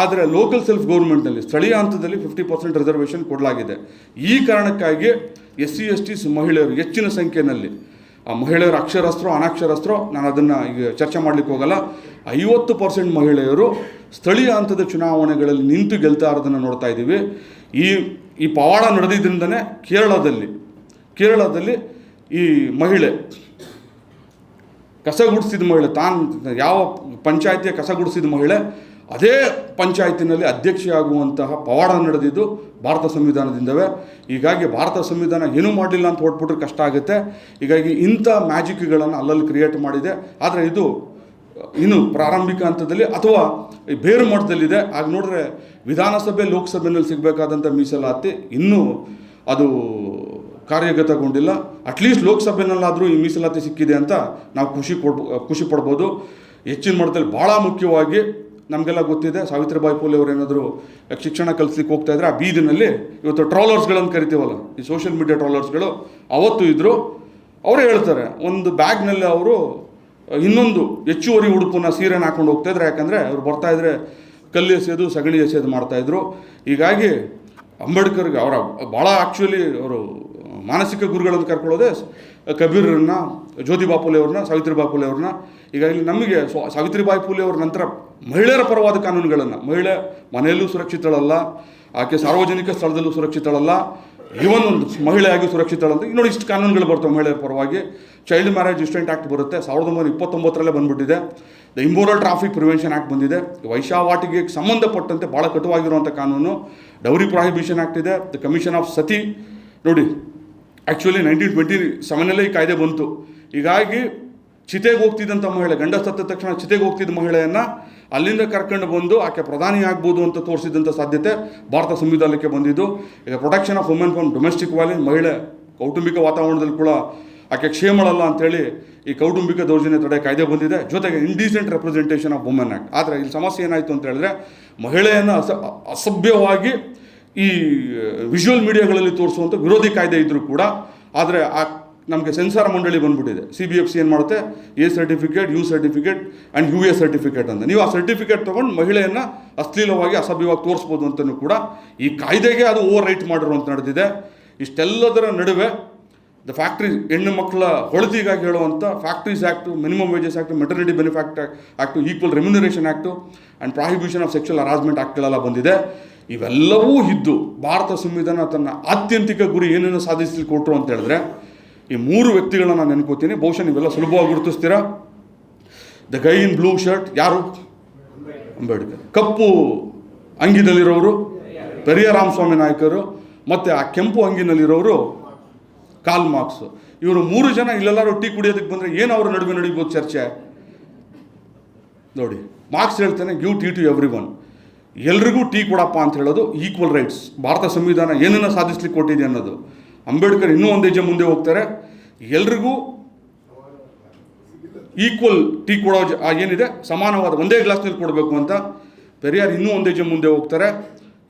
ಆದರೆ ಲೋಕಲ್ ಸೆಲ್ಫ್ ಗೌರ್ಮೆಂಟ್ನಲ್ಲಿ ಸ್ಥಳೀಯ ಹಂತದಲ್ಲಿ ಫಿಫ್ಟಿ ಪರ್ಸೆಂಟ್ ರಿಸರ್ವೇಷನ್ ಕೊಡಲಾಗಿದೆ. ಈ ಕಾರಣಕ್ಕಾಗಿ ಎಸ್ ಸಿ, ಎಸ್ ಟಿ ಮಹಿಳೆಯರು ಹೆಚ್ಚಿನ ಸಂಖ್ಯೆಯಲ್ಲಿ, ಆ ಮಹಿಳೆಯರು ಅಕ್ಷರಸ್ಥರು ಅನಕ್ಷರಸ್ಥರು ನಾನು ಅದನ್ನು ಈಗ ಚರ್ಚೆ ಮಾಡಲಿಕ್ಕೆ ಹೋಗಲ್ಲ. ಐವತ್ತು ಪರ್ಸೆಂಟ್ ಮಹಿಳೆಯರು ಸ್ಥಳೀಯ ಹಂತದ ಚುನಾವಣೆಗಳಲ್ಲಿ ನಿಂತು ಗೆಲ್ತಾ ಇರೋದನ್ನು ನೋಡ್ತಾ ಇದ್ದೀವಿ ಈ ಈ ಪವಾಡ ನಡೆದಿದ್ದರಿಂದನೇ ಕೇರಳದಲ್ಲಿ ಕೇರಳದಲ್ಲಿ ಈ ಮಹಿಳೆ ಕಸ ಗುಡಿಸಿದ ಮಹಿಳೆ, ತಾನು ಯಾವ ಪಂಚಾಯತಿಯ ಕಸ ಗುಡಿಸಿದ ಮಹಿಳೆ, ಅದೇ ಪಂಚಾಯತಿನಲ್ಲಿ ಅಧ್ಯಕ್ಷೆಯಾಗುವಂತಹ ಪವಾಡ ನಡೆದಿದ್ದು ಭಾರತ ಸಂವಿಧಾನದಿಂದವೇ. ಹೀಗಾಗಿ ಭಾರತ ಸಂವಿಧಾನ ಏನೂ ಮಾಡಲಿಲ್ಲ ಅಂತ ಹೊಟ್ಬಿಟ್ರೆ ಕಷ್ಟ ಆಗುತ್ತೆ. ಹೀಗಾಗಿ ಇಂಥ ಮ್ಯಾಜಿಕ್ಗಳನ್ನು ಅಲ್ಲಲ್ಲಿ ಕ್ರಿಯೇಟ್ ಮಾಡಿದೆ. ಆದರೆ ಇದು, ಇನ್ನು ಪ್ರಾರಂಭಿಕ ಹಂತದಲ್ಲಿ ಅಥವಾ ಬೇರು ಮಟ್ಟದಲ್ಲಿದೆ ಆಗ ನೋಡಿದ್ರೆ ವಿಧಾನಸಭೆ, ಲೋಕಸಭೆಯಲ್ಲಿ ಸಿಗಬೇಕಾದಂಥ ಮೀಸಲಾತಿ ಇನ್ನೂ ಅದು ಕಾರ್ಯಗತಗೊಂಡಿಲ್ಲ. ಅಟ್ಲೀಸ್ಟ್ ಲೋಕಸಭೆಯಲ್ಲಾದರೂ ಈ ಮೀಸಲಾತಿ ಸಿಕ್ಕಿದೆ ಅಂತ ನಾವು ಖುಷಿ ಕೊಡ್ಬೋ ಖುಷಿ ಪಡ್ಬೋದು. ಹೆಚ್ಚಿನ ಮಟ್ಟದಲ್ಲಿ ಭಾಳ ಮುಖ್ಯವಾಗಿ ನಮಗೆಲ್ಲ ಗೊತ್ತಿದೆ, ಸಾವಿತ್ರಿಬಾಯಿ ಪೋಲೆ ಅವರೇನಾದರೂ ಶಿಕ್ಷಣ ಕಲಿಸ್ಲಿಕ್ಕೆ ಹೋಗ್ತಾ ಇದ್ರೆ ಆ ಬೀದಿನಲ್ಲಿ ಇವತ್ತು ಟ್ರಾಲರ್ಸ್ಗಳನ್ನು ಕರಿತೀವಲ್ಲ, ಈ ಸೋಷಿಯಲ್ ಮೀಡಿಯಾ ಟ್ರಾಲರ್ಸ್ಗಳು, ಅವತ್ತು ಇದ್ದರು ಅವರೇ ಹೇಳ್ತಾರೆ, ಒಂದು ಬ್ಯಾಗ್ನಲ್ಲಿ ಅವರು ಇನ್ನೊಂದು ಹೆಚ್ಚುವರಿ ಉಡುಪನ್ನು ಸೀರೆನ ಹಾಕೊಂಡು ಹೋಗ್ತಾಯಿದ್ರೆ ಯಾಕಂದರೆ ಅವ್ರು ಬರ್ತಾ ಇದ್ರೆ ಕಲ್ಲು ಎಸೆಯೋದು ಸಗಣಿ ಎಸೆಯೋದು ಮಾಡ್ತಾಯಿದ್ರು ಹೀಗಾಗಿ ಅಂಬೇಡ್ಕರ್ಗೆ ಅವರ ಭಾಳ ಆ್ಯಕ್ಚುಲಿ ಅವರು ಮಾನಸಿಕ ಗುರುಗಳನ್ನು ಕರ್ಕೊಳ್ಳೋದೇ ಕಬೀರ್ರನ್ನ ಜ್ಯೋತಿ ಸಾವಿತ್ರಿ ಅವ್ರನ್ನ, ಸಾವಿತ್ರಿಬಾಯಿ ಫುಲೆ ಅವ್ರನ್ನ. ನಮಗೆ ಸ್ವ ಸಾವಿತ್ರಿಬಾಯಿ ಫುಲೆ ಅವ್ರ ನಂತರ ಮಹಿಳೆಯರ ಪರವಾದ ಕಾನೂನುಗಳನ್ನು, ಮಹಿಳೆ ಮನೆಯಲ್ಲೂ ಸುರಕ್ಷಿತಳಲ್ಲ, ಆಕೆ ಸಾರ್ವಜನಿಕ ಸ್ಥಳದಲ್ಲೂ ಸುರಕ್ಷಿತಳಲ್ಲ ಇವನ್ ಒಂದು ಮಹಿಳೆಯಾಗಿ ಸುರಕ್ಷಿತಳಂತ ನೋಡಿ ಇಷ್ಟು ಕಾನೂನುಗಳು ಬರ್ತವೆ ಮಹಿಳೆಯರ ಪರವಾಗಿ. ಚೈಲ್ಡ್ ಮ್ಯಾರೇಜ್ ಇಸ್ಟೆಂಟ್ ಆ್ಯಕ್ಟ್ ಬರುತ್ತೆ. ಸಾವಿರದ ಒಂಬೈನೂರ ಇಪ್ಪತ್ತೊಂಬತ್ತರಲ್ಲೇ ಬಂದ್ಬಿಟ್ಟಿದೆ. The immoral traffic prevention act ಬಂದಿದೆ. ವೈಶಾವಾಟಿಗೆ ಸಂಬಂಧಪಟ್ಟಂತೆ ಭಾಳ ಕಟುವಾಗಿರುವಂಥ ಕಾನೂನು ಡೌರಿ ಪ್ರಾಹಿಬಿಷನ್ ಆ್ಯಕ್ಟ್ ಇದೆ. ದ ಕಮಿಷನ್ ಆಫ್ ಸತಿ ನೋಡಿ ಆ್ಯಕ್ಚುಲಿ ನೈನ್ಟೀನ್ ಟ್ವೆಂಟಿ ಸೆವೆನಲ್ಲೇ ಈ ಕಾಯ್ದೆ ಬಂತು. ಹೀಗಾಗಿ ಚಿತೆಗೆ ಹೋಗ್ತಿದ್ದಂಥ ಮಹಿಳೆ ಗಂಡ ಸತ್ತ ತಕ್ಷಣ ಚಿತೆಗೆ ಹೋಗ್ತಿದ್ದ ಮಹಿಳೆಯನ್ನು ಅಲ್ಲಿಂದ ಕರ್ಕೊಂಡು ಬಂದು ಆಕೆ ಪ್ರಧಾನಿ ಆಗ್ಬೋದು ಅಂತ ತೋರಿಸಿದಂಥ ಸಾಧ್ಯತೆ ಭಾರತ ಸಂವಿಧಾನಕ್ಕೆ ಬಂದಿದ್ದು. ಈಗ protection of women from domestic violence ಮಹಿಳೆ ಕೌಟುಂಬಿಕ ವಾತಾವರಣದಲ್ಲಿ ಕೂಡ ಆಕೆ ಕ್ಷೇಮಳಲ್ಲ ಅಂತೇಳಿ ಈ ಕೌಟುಂಬಿಕ ದೌರ್ಜನ್ಯ ತಡೆ ಕಾಯ್ದೆ ಬಂದಿದೆ. ಜೊತೆಗೆ indecent representation of women act ಆದರೆ ಇಲ್ಲಿ ಸಮಸ್ಯೆ ಏನಾಯಿತು ಅಂತ ಹೇಳಿದ್ರೆ ಮಹಿಳೆಯನ್ನು ಅಸ, ಅಸಭ್ಯವಾಗಿ ಈ ವಿಜುವಲ್ ಮೀಡಿಯಾಗಳಲ್ಲಿ ತೋರಿಸುವಂಥ ವಿರೋಧಿ ಕಾಯ್ದೆ ಇದ್ದರೂ ಕೂಡ ಆದರೆ ಆ ನಮಗೆ ಸೆನ್ಸಾರ್ ಮಂಡಳಿ ಬಂದ್ಬಿಟ್ಟಿದೆ. ಸಿ ಬಿ ಎಫ್ ಸಿ ಏನು ಮಾಡುತ್ತೆ? A certificate U certificate and U A certificate ಅಂತ. ನೀವು ಆ ಸರ್ಟಿಫಿಕೇಟ್ ತೊಗೊಂಡು ಮಹಿಳೆಯನ್ನು ಅಶ್ಲೀಲವಾಗಿ ಅಸಭ್ಯವಾಗಿ ತೋರಿಸ್ಬೋದು ಅಂತಲೂ ಕೂಡ ಈ ಕಾಯ್ದೆಗೆ ಅದು ಓವರ್ ರೈಟ್ ಮಾಡಿರುವಂತ ನಡೆದಿದೆ. ಇಷ್ಟೆಲ್ಲದರ ನಡುವೆ ದ ಫ್ಯಾಕ್ಟ್ರಿ ಹೆಣ್ಣು ಮಕ್ಕಳ ಹೊಳತಿಗಾಗಿ ಹೇಳುವಂಥ factories act minimum wages act maternity benefit act equal remuneration act and prohibition of sexual harassment ಆ್ಯಕ್ಟ್ಗಳೆಲ್ಲ ಬಂದಿದೆ. ಇವೆಲ್ಲವೂ ಇದ್ದು ಭಾರತ ಸಂವಿಧಾನ ತನ್ನ ಆತ್ಯಂತಿಕ ಗುರಿ ಏನೇನು ಸಾಧಿಸಲಿ ಕೊಟ್ಟರು ಅಂತ ಹೇಳಿದ್ರೆ ಈ ಮೂರು ವ್ಯಕ್ತಿಗಳನ್ನ ನಾನು ನೆನ್ಕೋತೀನಿ. ಬಹುಶಃ ನೀವೆಲ್ಲ ಸುಲಭವಾಗಿ ಗುರುತಿಸ್ತೀರಾ? The guy in blue shirt ಯಾರು? ಅಂಬೇಡ್ಕರ್. ಕಪ್ಪು ಅಂಗಿನಲ್ಲಿರೋರು ಪೆರಿಯ ರಾಮಸ್ವಾಮಿ ನಾಯಕರು ಮತ್ತು ಆ ಕೆಂಪು ಅಂಗಿನಲ್ಲಿರೋರು ಕಾಲ್ ಮಾರ್ಕ್ಸ್ ಇವರು ಮೂರು ಜನ ಇಲ್ಲೆಲ್ಲರೂ ಟೀ ಕುಡಿಯೋದಕ್ಕೆ ಬಂದರೆ ಏನು ಅವ್ರ ನಡುವೆ ನಡೀಬೋದು ಚರ್ಚೆ? ನೋಡಿ ಮಾರ್ಕ್ಸ್ ಹೇಳ್ತಾನೆ give tea to everyone ಎಲ್ರಿಗೂ ಟೀ ಕೊಡಪ್ಪ ಅಂತ ಹೇಳೋದು ಈಕ್ವಲ್ ರೈಟ್ಸ್ ಭಾರತ ಸಂವಿಧಾನ ಏನನ್ನು ಸಾಧಿಸ್ಲಿಕ್ಕೆ ಕೊಟ್ಟಿದೆ ಅನ್ನೋದು. ಅಂಬೇಡ್ಕರ್ ಇನ್ನೂ ಒಂದು ಹೆಜ್ಜೆ ಮುಂದೆ ಹೋಗ್ತಾರೆ. ಎಲ್ರಿಗೂ ಈಕ್ವಲ್ ಟೀ ಕೊಡೋ ಏನಿದೆ? ಸಮಾನವಾದ ಒಂದೇ ಗ್ಲಾಸ್ನಲ್ಲಿ ಕೊಡಬೇಕು ಅಂತ. ಪೆರಿಯಾರ್ ಇನ್ನೂ ಒಂದು ಹೆಜ್ಜೆ ಮುಂದೆ ಹೋಗ್ತಾರೆ.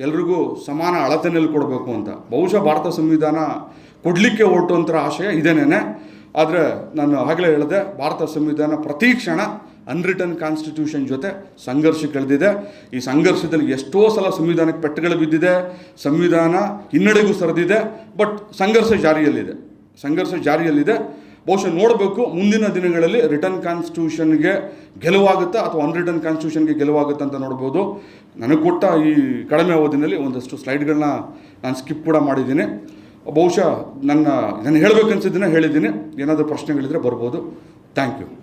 ಎಲ್ರಿಗೂ ಸಮಾನ ಅಳತೆನಲ್ಲಿ ಕೊಡಬೇಕು ಅಂತ. ಬಹುಶಃ ಭಾರತ ಸಂವಿಧಾನ ಕೊಡಲಿಕ್ಕೆ ಅಂತ ಆಶಯ ಇದೇನೇನೆ? ಆದರೆ ನಾನು ಆಗಲೇ ಹೇಳಿದೆ, ಭಾರತ ಸಂವಿಧಾನ ಪ್ರತಿ ಕ್ಷಣ ಅನ್ರಿಟನ್ ಕಾನ್ಸ್ಟಿಟ್ಯೂಷನ್ ಜೊತೆ ಸಂಘರ್ಷಕ್ಕಿಳಿದಿದೆ ಈ ಸಂಘರ್ಷದಲ್ಲಿ ಎಷ್ಟೋ ಸಲ ಸಂವಿಧಾನಕ್ಕೆ ಪೆಟ್ಟುಗಳು ಬಿದ್ದಿದೆ. ಸಂವಿಧಾನ ಹಿನ್ನಡೆಗೂ ಸರಿದಿದೆ ಬಟ್ ಸಂಘರ್ಷ ಜಾರಿಯಲ್ಲಿದೆ. ಸಂಘರ್ಷ ಜಾರಿಯಲ್ಲಿದೆ. ಬಹುಶಃ ನೋಡಬೇಕು, ಮುಂದಿನ ದಿನಗಳಲ್ಲಿ ರಿಟರ್ನ್ ಕಾನ್ಸ್ಟಿಟ್ಯೂಷನ್ಗೆ ಗೆಲುವಾಗುತ್ತಾ ಅಥವಾ ಅನ್ರಿಟರ್ನ್ ಕಾನ್ಸ್ಟಿಟ್ಯೂಷನ್ಗೆ ಗೆಲುವಾಗುತ್ತಾ ಅಂತ ನೋಡ್ಬೋದು. ನನಗೆ ಕೊಟ್ಟ ಈ ಕಡಿಮೆ ಅವಧಿನಲ್ಲಿ ಒಂದಷ್ಟು ಸ್ಲೈಡ್ಗಳನ್ನ ನಾನು ಸ್ಕಿಪ್ ಕೂಡ ಮಾಡಿದ್ದೀನಿ. ಬಹುಶಃ ನನ್ನ ನಾನು ಹೇಳಬೇಕನ್ಸಿದ್ದನ್ನ ಹೇಳಿದ್ದೀನಿ. ಏನಾದರೂ ಪ್ರಶ್ನೆಗಳಿದ್ರೆ ಬರ್ಬೋದು. Thank you